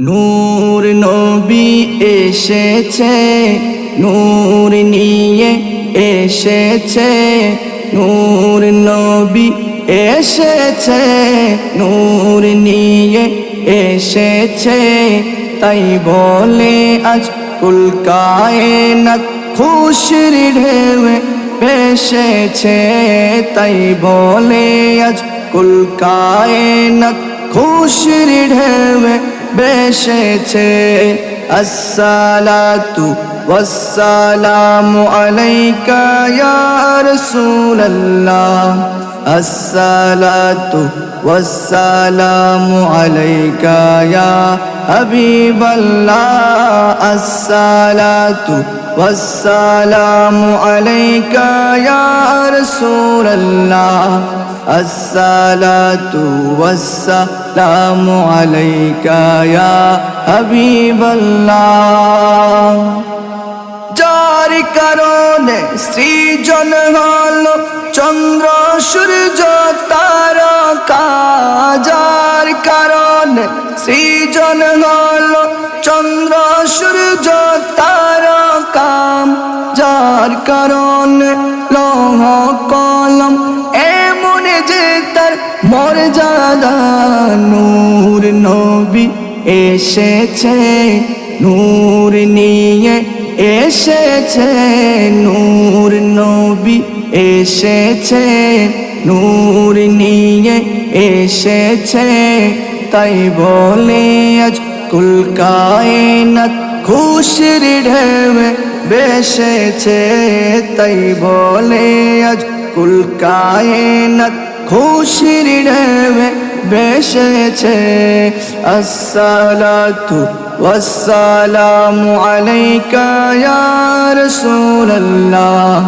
নূর নবী এসেছে, নূর নিয়ে এসেছে, নূর নবী এসেছে, নূর নিয়ে এসেছে। তাই বলে আজ কুলকায় না খুশির ঢেউে পেশেছে তাই বলে আজ কুলকায় না খুশির ঢেউে বেশেছে আসসালাতু ওয়াসসালামু আলাইকা ইয়া রাসূলুল্লাহ। আসসালাতু ওয়াসসালামু আলাইকা ইয়া হাবিবাল্লাহ। আসসালাতু ওয়াসসালামু আলাইকা ইয়া রাসূলুল্লাহ। الصلاة والسلام عليك يا حبيب الله যার কারণে সৃজন হল চন্দ্র সূর্য তারকা যার কারণে সৃজন হল চন্দ্র সূর্য তারকাম যার কারণে লৌহ কলম এমন যে তার মর্যাদা নূর নবী এসেছে, নূর নিয়ে এসেছে, নূর নবী এসেছে, নূর নিয়ে এসেছে। তাই বলে আজ কুলকায়নত খুশির ঢেবে বেসেছে। তাই বলে আজ কুলকায় না খুশির ঢেবে বেসেছে আসসালাতু ওয়াসসালামু আলাইকা ইয়া রাসূলুল্লাহ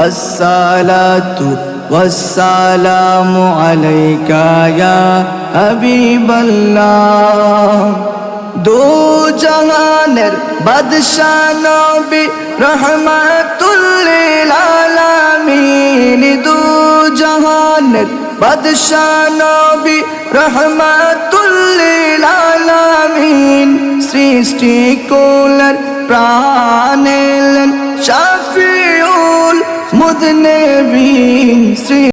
আসসালাতু ওয়াসসালামু আলাইকা ইয়া দো জাহানের বাদশা নবী রহমাতুল্লিল জাহানের বাদশা নবী রহমাতুল্লিল আলামিন সৃষ্টি কুলের প্রাণেলেন শাফিউল মুদনেবিন শ্রী